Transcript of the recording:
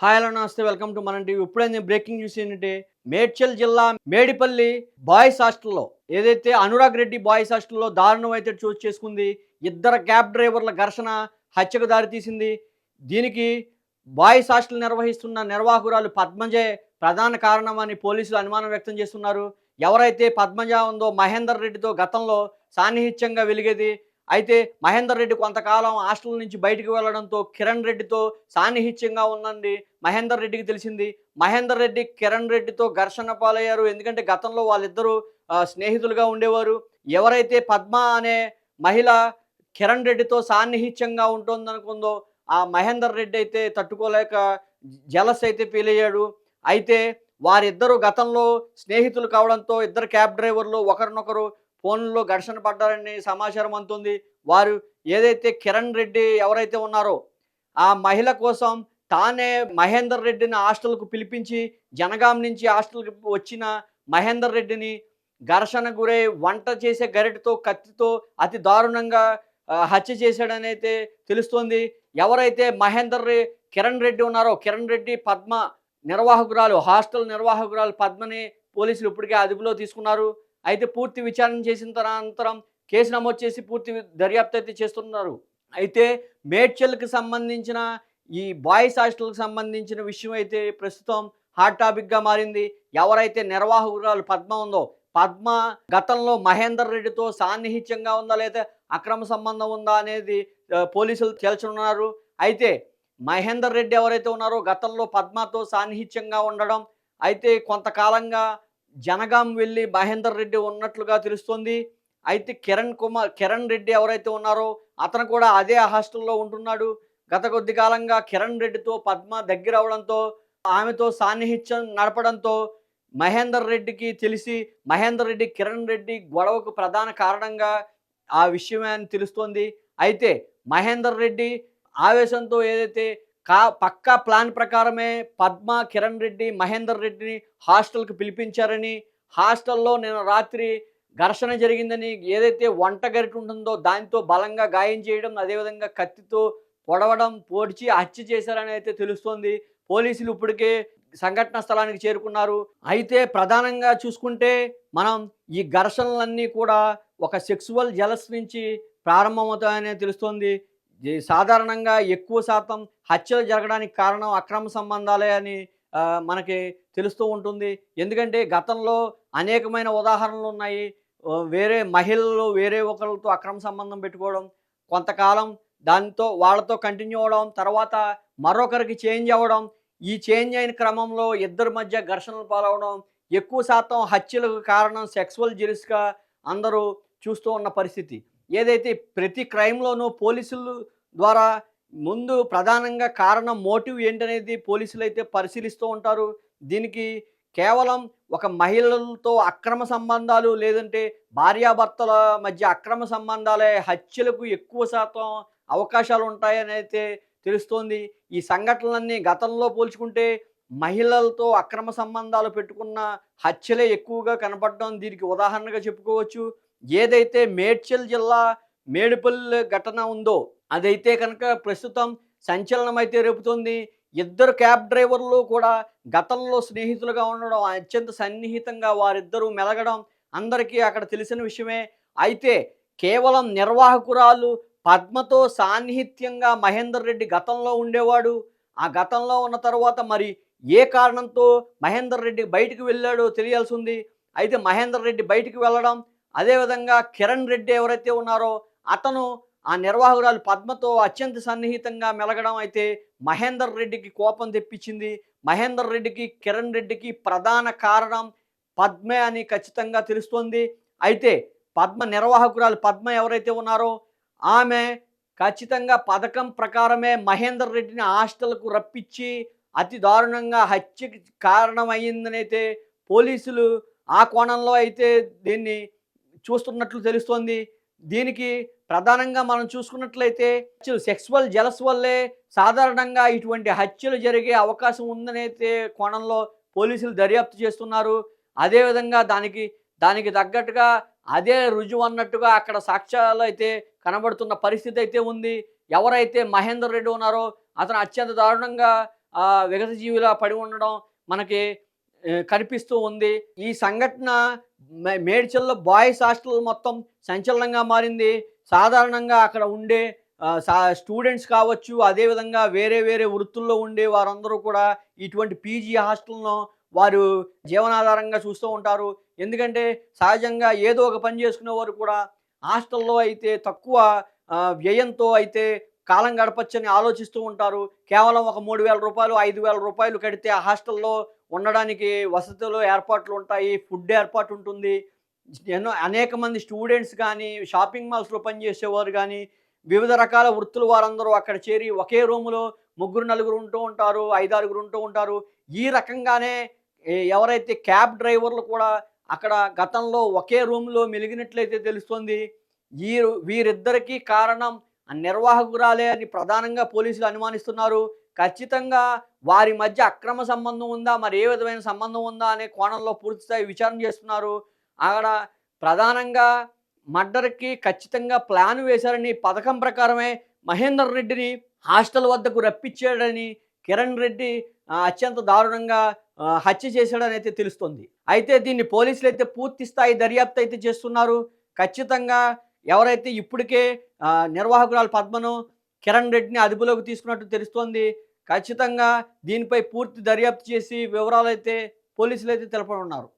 Hi hello namaste welcome to Mana TV. ఇప్పుడే నేను breaking news ఏంటంటే మేడ్చల్ జిల్లా మేడిపల్లి బాయ్స్ హాస్టల్లో ఏదైతే అనురాగ్ రెడ్డి బాయ్స్ హాస్టల్లో దారుణం అయితే చోటు చేసుకుంది ఇద్దరు క్యాబ్ డ్రైవర్ల ఘర్షణ హత్యకు దారితీసింది దీనికి బాయ్స్ హాస్టల్ నిర్వహిస్తున్న నిర్వాహకురాలు పద్మజే ప్రధాన కారణమని పోలీసులు అనుమానం వ్యక్తం చేస్తున్నారు. ఎవరైతే పద్మజ ఉందో మహేందర్ రెడ్డితో గతంలో సాన్నిహిత్యంగా వెలిగేది అయితే మహేందర్ రెడ్డి కొంతకాలం హాస్టల్ నుంచి బయటికి వెళ్ళడంతో కిరణ్ రెడ్డితో సాన్నిహిత్యంగా ఉందండి. మహేందర్ రెడ్డికి తెలిసింది. మహేందర్ రెడ్డి కిరణ్ రెడ్డితో ఘర్షణ పాలయ్యారు. ఎందుకంటే గతంలో వాళ్ళిద్దరూ స్నేహితులుగా ఉండేవారు. ఎవరైతే పద్మ అనే మహిళ కిరణ్ రెడ్డితో సాన్నిహిత్యంగా ఉంటుందనుకుందో ఆ మహేందర్ రెడ్డి అయితే తట్టుకోలేక జలస్ అయితే ఫీల్ అయ్యాడు అయితే వారిద్దరూ గతంలో స్నేహితులు కావడంతో ఇద్దరు క్యాబ్ డ్రైవర్లు ఒకరినొకరు ఫోన్లో ఘర్షణ పడ్డారని సమాచారం అందుతుంది వారు ఏదైతే కిరణ్ రెడ్డి ఎవరైతే ఉన్నారో ఆ మహిళ కోసం తానే మహేందర్ రెడ్డిని హాస్టల్కు పిలిపించి జనగాం నుంచి హాస్టల్కి వచ్చిన మహేందర్ రెడ్డిని ఘర్షణ గురై వంట చేసే గరిటతో కత్తితో అతి దారుణంగా హత్య చేశాడని అయితే తెలుస్తోంది. ఎవరైతే మహేందర్ కిరణ్ రెడ్డి ఉన్నారో కిరణ్ రెడ్డి పద్మ నిర్వాహకురాలు హాస్టల్ నిర్వాహకురాలు పద్మని పోలీసులు ఇప్పటికే అదుపులో తీసుకున్నారు. అయితే పూర్తి విచారణ చేసిన తర- అనంతరం కేసు నమోదు చేసి పూర్తి దర్యాప్తు అయితే చేస్తున్నారు. అయితే మేడ్చల్కి సంబంధించిన ఈ బాయ్స్ హాస్టల్కి సంబంధించిన విషయం అయితే ప్రస్తుతం హాట్ టాపిక్గా మారింది. ఎవరైతే నిర్వాహకురాలు పద్మ ఉందో పద్మ గతంలో మహేందర్ రెడ్డితో సాన్నిహిత్యంగా ఉందా లేదా అక్రమ సంబంధం ఉందా అనేది పోలీసులు తేల్చనున్నారు. అయితే మహేందర్ రెడ్డి ఎవరైతే ఉన్నారో గతంలో పద్మతో సాన్నిహిత్యంగా ఉండడం అయితే కొంతకాలంగా జనగాం వెళ్ళి మహేందర్ రెడ్డి ఉన్నట్లుగా తెలుస్తుంది. అయితే కిరణ్ కుమార్ కిరణ్ రెడ్డి ఎవరైతే ఉన్నారో అతను కూడా అదే హాస్టల్లో ఉంటున్నాడు. గత కొద్ది కాలంగా కిరణ్ రెడ్డితో పద్మ దగ్గర అవడంతో ఆమెతో సాన్నిహిత్యం నడపడంతో మహేందర్ రెడ్డికి తెలిసి మహేందర్ రెడ్డి కిరణ్ రెడ్డి గొడవకు ప్రధాన కారణంగా ఆ విషయమే అని తెలుస్తోంది. అయితే మహేందర్ రెడ్డి ఆవేశంతో ఏదైతే కా పక్కా ప్లాన్ ప్రకారమే పద్మ కిరణ్ రెడ్డి మహేందర్ రెడ్డిని హాస్టల్కి పిలిపించారని హాస్టల్లో నేను రాత్రి ఘర్షణ జరిగిందని ఏదైతే వంట గరిట ఉంటుందో దాంతో బలంగా గాయం చేయడం అదేవిధంగా కత్తితో పొడవడం పొడిచి హత్య చేశారని అయితే తెలుస్తోంది. పోలీసులు ఇప్పటికే సంఘటన స్థలానికి చేరుకున్నారు. అయితే ప్రధానంగా చూసుకుంటే మనం ఈ ఘర్షణలన్నీ కూడా ఒక సెక్సువల్ జలస్ నుంచి ప్రారంభమవుతాయనే తెలుస్తోంది. సాధారణంగా ఎక్కువ శాతం హత్యలు జరగడానికి కారణం అక్రమ సంబంధాలే అని మనకి తెలుస్తూ ఉంటుంది. ఎందుకంటే గతంలో అనేకమైన ఉదాహరణలు ఉన్నాయి. వేరే మహిళలు వేరే ఒకరితో అక్రమ సంబంధం పెట్టుకోవడం కొంతకాలం దాంతో వాళ్ళతో కంటిన్యూ అవడం తర్వాత మరొకరికి చేంజ్ అవ్వడం ఈ చేంజ్ అయిన క్రమంలో ఇద్దరి మధ్య ఘర్షణలు పాలవడం ఎక్కువ శాతం హత్యలకు కారణం సెక్సువల్ జిరిస్గా అందరూ చూస్తూ ఉన్న పరిస్థితి. ఏదైతే ప్రతి క్రైమ్లోనూ పోలీసులు ద్వారా ముందు ప్రధానంగా కారణం మోటివ్ ఏంటనేది పోలీసులు అయితే పరిశీలిస్తూ ఉంటారు. దీనికి కేవలం ఒక మహిళలతో అక్రమ సంబంధాలు లేదంటే భార్యాభర్తల మధ్య అక్రమ సంబంధాలే హత్యలకు ఎక్కువ శాతం అవకాశాలు ఉంటాయని అయితే తెలుస్తోంది. ఈ సంఘటనలన్నీ గతంలో పోల్చుకుంటే మహిళలతో అక్రమ సంబంధాలు పెట్టుకున్న హత్యలే ఎక్కువగా కనపడడం దీనికి ఉదాహరణగా చెప్పుకోవచ్చు. ఏదైతే మేడ్చల్ జిల్లా మేడిపల్లి ఘటన ఉందో అదైతే కనుక ప్రస్తుతం సంచలనం అయితే రేపుతోంది. ఇద్దరు క్యాబ్ డ్రైవర్లు కూడా గతంలో స్నేహితులుగా ఉండడం అత్యంత సన్నిహితంగా వారిద్దరూ మెలగడం అందరికీ అక్కడ తెలిసిన విషయమే. అయితే కేవలం నిర్వాహకురాలు పద్మతో సాన్నిహిత్యంగా మహేందర్ రెడ్డి గతంలో ఉండేవాడు. ఆ గతంలో ఉన్న తర్వాత మరి ఏ కారణంతో మహేందర్ రెడ్డి బయటికి వెళ్ళాడో తెలియాల్సి ఉంది. అయితే మహేందర్ రెడ్డి బయటికి వెళ్ళడం అదేవిధంగా కిరణ్ రెడ్డి ఎవరైతే ఉన్నారో అతను ఆ నిర్వాహకురాలు పద్మతో అత్యంత సన్నిహితంగా మెలగడం అయితే మహేందర్ రెడ్డికి కోపం తెప్పించింది. మహేందర్ రెడ్డికి కిరణ్ రెడ్డికి ప్రధాన కారణం పద్మే అని ఖచ్చితంగా తెలుస్తోంది. అయితే పద్మ నిర్వాహకురాలు పద్మ ఎవరైతే ఉన్నారో ఆమె ఖచ్చితంగా పథకం ప్రకారమే మహేందర్ రెడ్డిని హాస్టల్కు రప్పించి అతి దారుణంగా హత్యకి కారణమైందని పోలీసులు ఆ కోణంలో అయితే దీన్ని చూస్తున్నట్లు తెలుస్తోంది. దీనికి ప్రధానంగా మనం చూసుకున్నట్లయితే సెక్సువల్ జలస్ వల్లే సాధారణంగా ఇటువంటి హత్యలు జరిగే అవకాశం ఉందనైతే కోణంలో పోలీసులు దర్యాప్తు చేస్తున్నారు. అదేవిధంగా దానికి దానికి తగ్గట్టుగా అదే రుజువు అన్నట్టుగా అక్కడ సాక్ష్యాలు అయితే కనబడుతున్న పరిస్థితి అయితే ఉంది. ఎవరైతే మహేందర్ రెడ్డి ఉన్నారో అతను అత్యంత దారుణంగా విగతజీవిలా పడి ఉండడం మనకి కనిపిస్తూ ఉంది. ఈ సంఘటన మే- మేడ్చల్లో బాయ్స్ హాస్టల్ మొత్తం సంచలనంగా మారింది. సాధారణంగా అక్కడ ఉండే సా స్టూడెంట్స్ కావచ్చు అదేవిధంగా వేరే వేరే వృత్తుల్లో ఉండే వారందరూ కూడా ఇటువంటి పీజీ హాస్టల్ను వారు జీవనాధారంగా చూస్తూ ఉంటారు. ఎందుకంటే సహజంగా ఏదో ఒక పని చేసుకునే వారు కూడా హాస్టల్లో అయితే తక్కువ వ్యయంతో అయితే కాలం గడపచ్చని ఆలోచిస్తూ ఉంటారు. కేవలం ఒక మూడు వేల రూపాయలు ఐదు వేల రూపాయలు కడితే ఆ హాస్టల్లో ఉండడానికి వసతులు ఏర్పాట్లు ఉంటాయి ఫుడ్ ఏర్పాటు ఉంటుంది. ఎన్నో అనేక మంది స్టూడెంట్స్ కానీ షాపింగ్ మాల్స్లో పనిచేసేవారు కానీ వివిధ రకాల వృత్తులు వారందరూ అక్కడ చేరి ఒకే రూములో ముగ్గురు నలుగురు ఉంటూ ఉంటారు ఐదారుగురు ఉంటూ ఉంటారు. ఈ రకంగానే ఎవరైతే క్యాబ్ డ్రైవర్లు కూడా అక్కడ గతంలో ఒకే రూమ్లో మెలిగినట్లయితే తెలుస్తుంది. ఈ వీరిద్దరికీ కారణం నిర్వాహకురాలే అని ప్రధానంగా పోలీసులు అనుమానిస్తున్నారు. ఖచ్చితంగా వారి మధ్య అక్రమ సంబంధం ఉందా? మరి ఏ విధమైన సంబంధం ఉందా? అనే కోణంలో పూర్తిస్థాయి విచారణ చేస్తున్నారు. అక్కడ ప్రధానంగా మర్డర్కి ఖచ్చితంగా ప్లాన్ వేశారని పథకం ప్రకారమే మహేందర్ రెడ్డిని హాస్టల్ వద్దకు రప్పించాడని కిరణ్ రెడ్డి అత్యంత దారుణంగా హత్య చేశాడని అయితే తెలుస్తుంది. అయితే దీన్ని పోలీసులు అయితే పూర్తి స్థాయి దర్యాప్తు అయితే చేస్తున్నారు. ఖచ్చితంగా ఎవరైతే ఇప్పటికే నిర్వాహకురాలు పద్మను కిరణ్ రెడ్డిని అదుపులోకి తీసుకున్నట్టు తెలుస్తోంది ఖచ్చితంగా దీనిపై పూర్తి దర్యాప్తు చేసి వివరాలు అయితే పోలీసులు అయితే తెలపనున్నారు.